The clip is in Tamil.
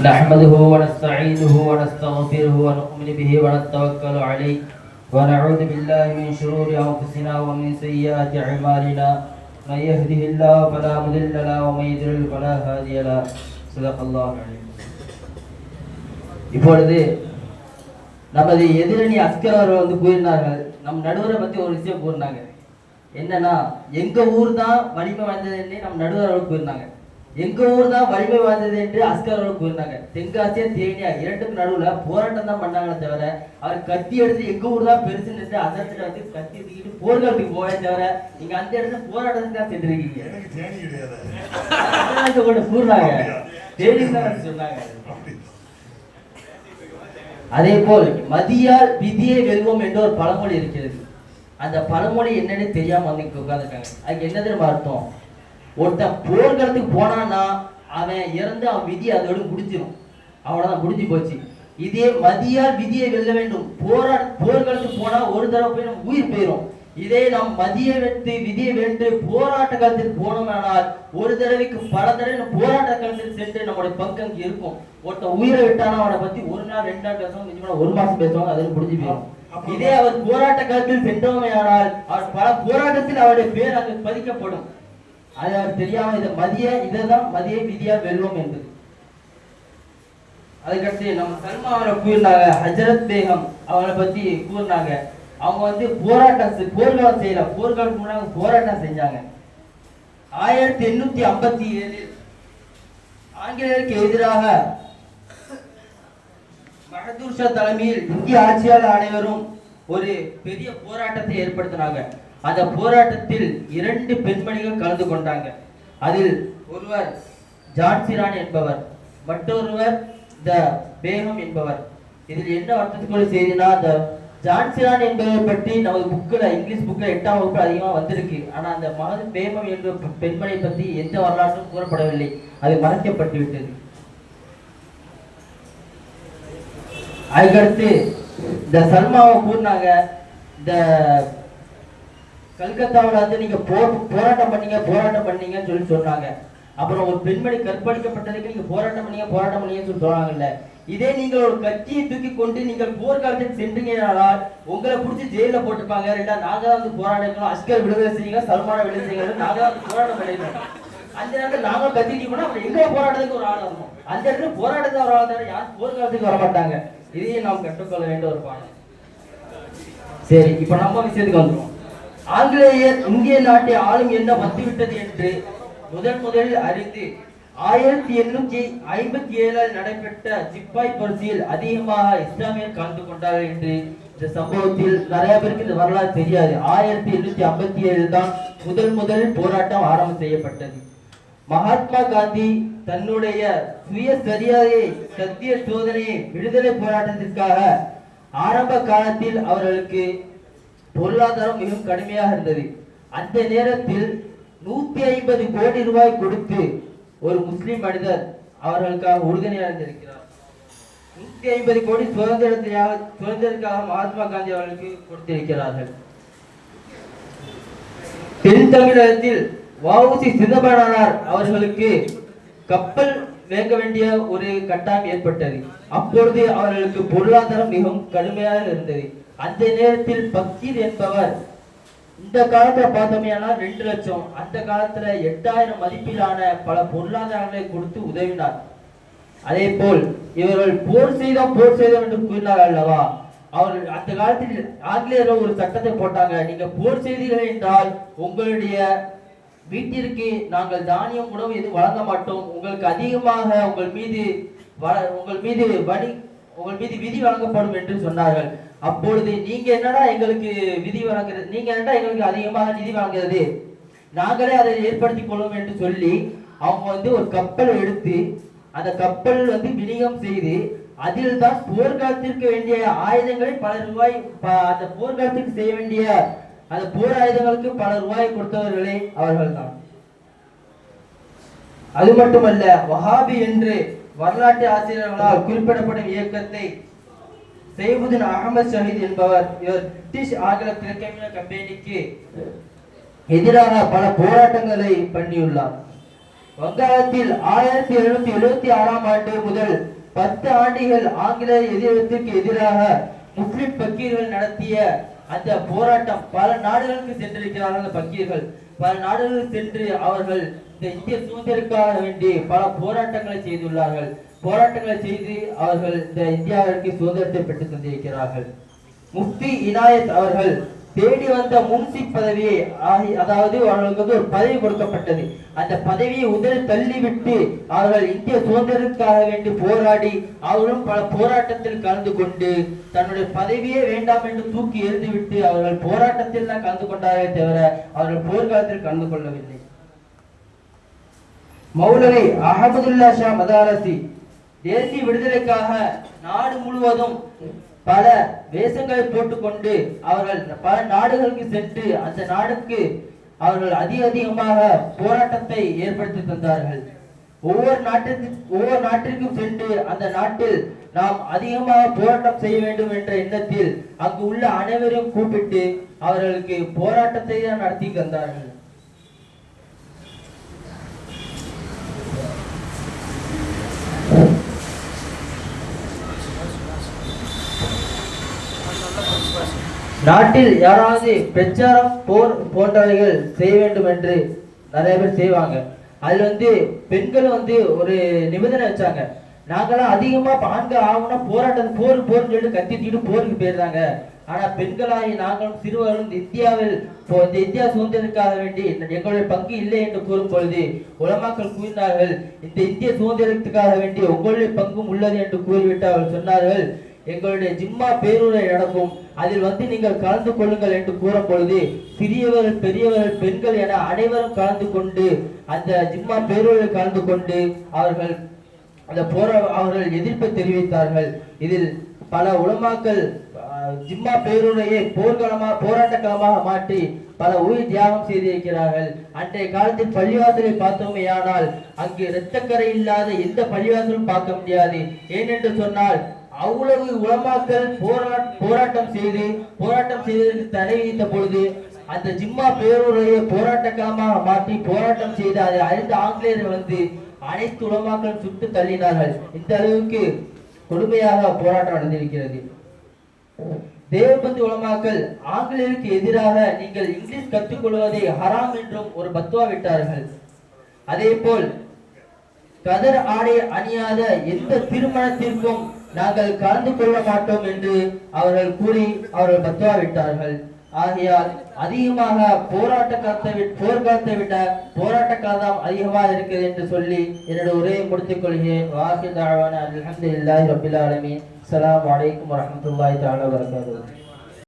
نحمده ونستعينه ونستغفره ونؤمن به ونتوكل عليه ونعوذ بالله من شرور أنفسنا ومن سيئات أعمالنا من يهده الله فلا مضل له ومن يضلل فلا هادي له صدق الله العليم இப்பொழுது நமது எதிரணி அஸ்கர் அவர்கள் வந்து கூறினார்கள் நம் நடுவரை பத்தி ஒரு விஷயம் கூறினாங்க என்னன்னா எங்க ஊர் தான் வலிமை வாய்ந்தது என்று நம் நடுவர் அவர்கள் கூறினாங்க எங்க ஊர் தான் வலிமை வாய்ந்தது என்று அஸ்கர் அவர்கள் கூறினாங்க. தென்காசியா தேனியா இரண்டுக்கும் நடுவுல போராட்டம் தான் பண்ணாங்களே தவிர அவர் கத்தி எடுத்து எங்க ஊர் தான் பெருசு நின்று அசத்துல வந்து கத்தி தூக்கிட்டு போர்க்களத்துக்கு போவே தவிர நீங்க அந்த இடத்துல போராட்டத்துக்கு தான் சென்றிருக்கீங்க. எனக்கு கூட தேனி தான் சொன்னாங்க. அதே போல் மதியால் விதியை வெல்வோம் என்ற ஒரு பழமொழி இருக்கிறது. அந்த பழமொழி என்னன்னு தெரியாம வந்து இங்க உட்கார்ந்துருக்காங்க. அதுக்கு என்ன தெரியுமா அர்த்தம்? ஒருத்தன் போர்க்களத்துக்கு போனான்னா அவன் இறந்து அவன் விதி அதோட முடிஞ்சிடும் அவ்வளவுதான் முடிஞ்சு போச்சு. இதே மதியால் விதியை வெல்ல வேண்டும். போரா போர்க்களத்துக்கு போனா ஒரு தடவை போய் நம்ம உயிர் போயிடும் இதே நாம் மதியை வென்று விதியை வென்று போராட்ட காலத்துக்கு போனோமானால் ஒரு தடவைக்கு பல தடவை போராட்ட காலத்தில் சென்று நம்முடைய பங்கு அங்கே இருக்கும். ஒருத்தன் உயிரை விட்டானா அவனை பத்தி ஒரு நாள் ரெண்டு நாள் பேசுவாங்க ஒரு மாசம் பேசுவாங்க அதில் முடிஞ்சு போயிடும் இதே அவர் போராட்ட காலத்தில் சென்றோமையானால் அவர் பல போராட்டத்தில் அவருடைய பேர் அங்கு பதிக்கப்படும். அது அவர் தெரியாம இதை மதிய இதைதான் மதிய விதியா வெல்வோம் என்பது. அதுக்கடுத்து நம்ம சல்மா அவரை கூறினாங்க ஹஜரத் பேகம் அவரை பத்தி கூறினாங்க. அவங்க வந்து போராட்டம் போர்க்காலம் செய்யல. போர்க்காலம் முன்னாடி போராட்டம் செஞ்சாங்க. ஆயிரத்தி எண்ணூத்தி ஐம்பத்தி ஏழில் ஆங்கிலேயருக்கு எதிராக மகதூர் ஷா தலைமையில் இந்திய ஆட்சியாளர் அனைவரும் ஒரு பெரிய போராட்டத்தை ஏற்படுத்தினாங்க. அந்த போராட்டத்தில் இரண்டு பெண்மணிகள் கலந்து கொண்டாங்க. அதில் ஒருவர் ஜான்சிரான் என்பவர் மற்றொருவர் த பேகம் என்பவர். இதில் என்ன அர்த்தத்துக்குள்ள செய்தினா அந்த ஜான்சிரான் என்பதை பற்றி நமது புக்கில் இங்கிலீஷ் புக்கில் எட்டாம் வகுப்பு அதிகமாக வந்திருக்கு. ஆனால் அந்த மகது பேமம் என்ற பெ- பெண்மணியை பற்றி எந்த வரலாற்றும் கூறப்படவில்லை. அது மறைக்கப்பட்டு விட்டது அதுக்கடுத்து இந்த சர்மாவை கூறினாங்க. இந்த கல்கத்தாவில் வந்து நீங்க போ போராட்டம் பண்ணீங்க போராட்டம் பண்ணீங்கன்னு சொல்லி சொன்னாங்க. அப்புறம் ஒரு பெண்மணி கற்பழிக்கப்பட்டதுக்கு நீங்க போராட்டம் பண்ணீங்க போராட்டம் பண்ணீங்கன்னு சொல்லி சொன்னாங்கல்ல. இதே நீங்கள் ஒரு கட்சியை தூக்கி கொண்டு நீங்கள் போர்க்காலத்துக்கு சென்றீங்கனாலால் உங்களை பிடிச்சி ஜெயில போட்டுப்பாங்க. ரெண்டா நாங்க தான் வந்து அஸ்கர் விடுதலை செய்யுங்க சல்மான விடுதலை செய்யுங்க. நாங்க வந்து போராட்டம் பண்ணிடுவோம் அந்த நேரத்தில் நாங்களும் கத்திக்கிட்டோம்னா அப்புறம் எங்க போராட்டத்துக்கு ஒரு ஆள் வரணும்? அந்த இடத்துல போராட்டத்துக்கு ஒரு ஆள் தவிர யாரும் போர்க்காலத்துக்கு வர மாட்டாங்க. இதையும் நாம் கற்றுக்கொள்ள வேண்டிய ஒரு பாடம். சரி இப்போ நம்ம விஷயத்துக்கு வந்துடுவோம் ஆங்கிலேயர் இந்திய நாட்டை ஆளும் என்ன வந்துவிட்டது என்று முதன் முதலில் அறிந்து ஆயிரத்தி எண்ணூத்தி ஐம்பத்தி ஏழில் நடைபெற்ற சிப்பாய் புரட்சியில் அதிகமாக இஸ்லாமியர் கலந்து கொண்டார்கள் என்று இந்த சம்பவத்தில் நிறைய பேருக்கு இந்த வரலாறு தெரியாது. ஆயிரத்தி எண்ணூத்தி ஐம்பத்தி ஏழில் தான் முதல் முதல் போராட்டம் ஆரம்பம் செய்யப்பட்டது. மகாத்மா காந்தி தன்னுடைய சுய சரியாதையை சத்திய சோதனையை விடுதலை போராட்டத்திற்காக ஆரம்ப காலத்தில் அவர்களுக்கு பொருளாதாரம் மிகவும் கடுமையாக இருந்தது. அந்த நேரத்தில் நூத்தி ஐம்பது கோடி ரூபாய் கொடுத்து ஒரு முஸ்லிம் மனிதர் அவர்களுக்காக உறுதுணையாக இருந்திருக்கிறார் நூத்தி ஐம்பது கோடி சுதந்திரத்திற்காக சுதந்திரத்திற்காக மகாத்மா காந்தி அவர்களுக்கு கொடுத்திருக்கிறார்கள். தென் தமிழகத்தில் வஉசி சிதம்பரனார் அவர்களுக்கு கப்பல் வேங்க வேண்டிய ஒரு கட்டாயம் ஏற்பட்டது. அப்பொழுது அவர்களுக்கு பொருளாதாரம் மிகவும் கடுமையாக இருந்தது. அந்த நேரத்தில் பக்கீர் என்பவர் இந்த காலத்துல பார்த்தோமேனா ரெண்டு லட்சம் அந்த காலத்துல எட்டாயிரம் மதிப்பிலான பல பொருளாதாரங்களை கொடுத்து உதவினார். அதே போல் இவர்கள் போர் செய்தோம் போர் செய்தோம் என்று கூறினார் அல்லவா? அவர்கள் அந்த காலத்தில் ஆங்கிலேயர்கள் ஒரு சட்டத்தை போட்டாங்க நீங்க போர் செய்தீர்கள் என்றால் உங்களுடைய வீட்டிற்கு நாங்கள் தானியம் உணவு எதுவும் வழங்க மாட்டோம். உங்களுக்கு அதிகமாக உங்கள் மீது வ- உங்கள் மீது வணி உங்கள் மீது விதி வழங்கப்படும் என்று சொன்னார்கள். அப்பொழுது நீங்க என்னடா எங்களுக்கு விதி வழங்குறது? நீங்க என்னடா எங்களுக்கு அதிகமாக நிதி வழங்குறது? நாங்களே அதை ஏற்படுத்திக் கொள்வோம் என்று சொல்லி அவங்க வந்து ஒரு கப்பல் எடுத்து அந்த கப்பல் வந்து விநியோகம் செய்து அதில் தான் போர்க்காலத்திற்கு வேண்டிய ஆயுதங்களை பல ரூபாய் அந்த போர்க்காலத்திற்கு செய்ய வேண்டிய அந்த போர் ஆயுதங்களுக்கு பல ரூபாய் கொடுத்தவர்களே அவர்கள் தான் அது மட்டுமல்ல வஹாபி என்று வரலாற்று ஆசிரியர்களால் குறிப்பிடப்படும் இயக்கத்தை செய்புதீன் அகமது ஷஹீத் என்பவர் இவர் பிரிட்டிஷ் ஆங்கில கிழக்கிழமை கம்பெனிக்கு எதிராக பல போராட்டங்களை பண்ணியுள்ளார். வங்காளத்தில் ஆயிரத்தி எழுநூத்தி எழுபத்தி ஆறாம் ஆண்டு முதல் பத்து ஆண்டுகள் ஆங்கில எதிர்த்திற்கு எதிராக முஸ்லிம் பக்கீர்கள் நடத்திய அந்த போராட்டம் பல நாடுகளுக்கு சென்றிருக்கிறார்கள் அந்த பக்கீர்கள். பல நாடுகளுக்கு சென்று அவர்கள் இந்த இந்திய சுதந்திரக்காக வேண்டி பல போராட்டங்களை செய்துள்ளார்கள். போராட்டங்களை செய்து அவர்கள் இந்த இந்தியாவிற்கு சுதந்திரத்தை பெற்று தந்திருக்கிறார்கள். முஃப்தி இனாயத் அவர்கள் தேடி வந்த முன்சி பதவியை ஆகி- அதாவது அவர்களுக்கு வந்து ஒரு பதவி கொடுக்கப்பட்டது. அந்த பதவியை உதறி தள்ளிவிட்டு அவர்கள் இந்திய சுதந்திரத்துக்காக வேண்டி போராடி அவர்களும் பல போராட்டத்தில் கலந்து கொண்டு தன்னுடைய பதவியே வேண்டாம் என்று தூக்கி எறிந்துவிட்டு அவர்கள் போராட்டத்தில் தான் கலந்து கொண்டாரே தவிர அவர்கள் போர்க்காலத்தில் கலந்து கொள்ளவில்லை. மௌலவி அகமதுல்லா ஷா மதாரசி தேசிய விடுதலைக்காக நாடு முழுவதும் பல வேஷங்களை போட்டுக்கொண்டு அவர்கள் பல நாடுகளுக்கு சென்று அந்த நாடுக்கு அவர்கள் அதிக அதிகமாக போராட்டத்தை ஏற்படுத்தி தந்தார்கள். ஒவ்வொரு நாட்டிற்கு ஒவ்வொரு நாட்டிற்கும் சென்று அந்த நாட்டில் நாம் அதிகமாக போராட்டம் செய்ய வேண்டும் என்ற எண்ணத்தில் அங்கு உள்ள அனைவரையும் கூப்பிட்டு அவர்களுக்கு போராட்டத்தை தான் நடத்தி தந்தார்கள். நாட்டில் யாராவது பிரச்சாரம் போர் போன்றவைகள் செய்ய வேண்டும் என்று நிறைய பேர் செய்வாங்க. அதுல வந்து பெண்கள் வந்து ஒரு நிபந்தனை வச்சாங்க. நாங்களாம் அதிகமா ஆண்கள் ஆகுனா போராட்டம் போர் போர்னு சொல்லிட்டு கத்திட்டு போருக்கு போயிடுறாங்க. ஆனா பெண்களாகி நாங்களும் சிறுவர்களும் இந்த இந்தியாவில் இப்போ இந்த இந்தியா சுதந்திரத்துக்காக வேண்டி எங்களுடைய பங்கு இல்லை என்று கூறும் பொழுது உலமாக்கள் கூறினார்கள் இந்த இந்திய சுதந்திரத்துக்காக வேண்டி உங்களுடைய பங்கும் உள்ளது என்று கூறிவிட்டு அவர்கள் சொன்னார்கள் எங்களுடைய ஜிம்மா பேருரை நடக்கும். அதில் வந்து நீங்கள் கலந்து கொள்ளுங்கள் என்று கூறும் பொழுது சிறியவர்கள் பெரியவர்கள் பெண்கள் என அனைவரும் கலந்து கொண்டு அந்த ஜிம்மா பேருரையில் கலந்து கொண்டு அவர்கள் அந்த போரா அவர்கள் எதிர்ப்பை தெரிவித்தார்கள். இதில் பல உலமாக்கள் ஜிம்மா பேருரையை போர்க்களமாக போராட்ட களமாக மாற்றி பல உயிர் தியாகம் செய்திருக்கிறார்கள். அன்றைய காலத்தில் பள்ளிவாசலை பார்த்தோமே ஆனால் அங்கு இரத்தக்கரை இல்லாத எந்த பள்ளிவாசலும் பார்க்க முடியாது. ஏனென்று சொன்னால் அவ்வளவு உலமாக்கள் போராட்டம் செய்து போராட்டம் செய்ததற்கு தடை விதித்த பொழுது அந்த ஜிம்மா பேருடைய போராட்ட மாற்றி போராட்டம் செய்து அதை அறிந்த ஆங்கிலேயர்கள் வந்து அனைத்து உலமாக்கள் சுட்டு தள்ளினார்கள். இந்த அளவுக்கு கொடுமையாக போராட்டம் நடந்திருக்கிறது. தேவபந்து உலமாக்கள் ஆங்கிலேயருக்கு எதிராக நீங்கள் இங்கிலீஷ் கற்றுக்கொள்வதை ஹராம் என்றும் ஒரு பத்துவா விட்டார்கள். அதே போல் கதர் ஆடை அணியாத எந்த திருமணத்திற்கும் நாங்கள் கலந்து கொள்ள மாட்டோம் என்று அவர்கள் கூறி அவர்கள் பத்துவா விட்டார்கள் ஆகையால் அதிகமாக போராட்ட காலத்தை விட போர்க்காலத்தை விட போராட்ட காலம் அதிகமாக இருக்கிறது என்று சொல்லி என்னோட உரையை முடித்துக் கொள்கிறேன். வாசி தாழ்வான அல்ஹம்துலில்லாஹி ரபில் ஆலமி அஸ்ஸலாமு வலைக்கம் வரஹ்மத்துல்லாஹி தஆலா வபரகாத்துஹு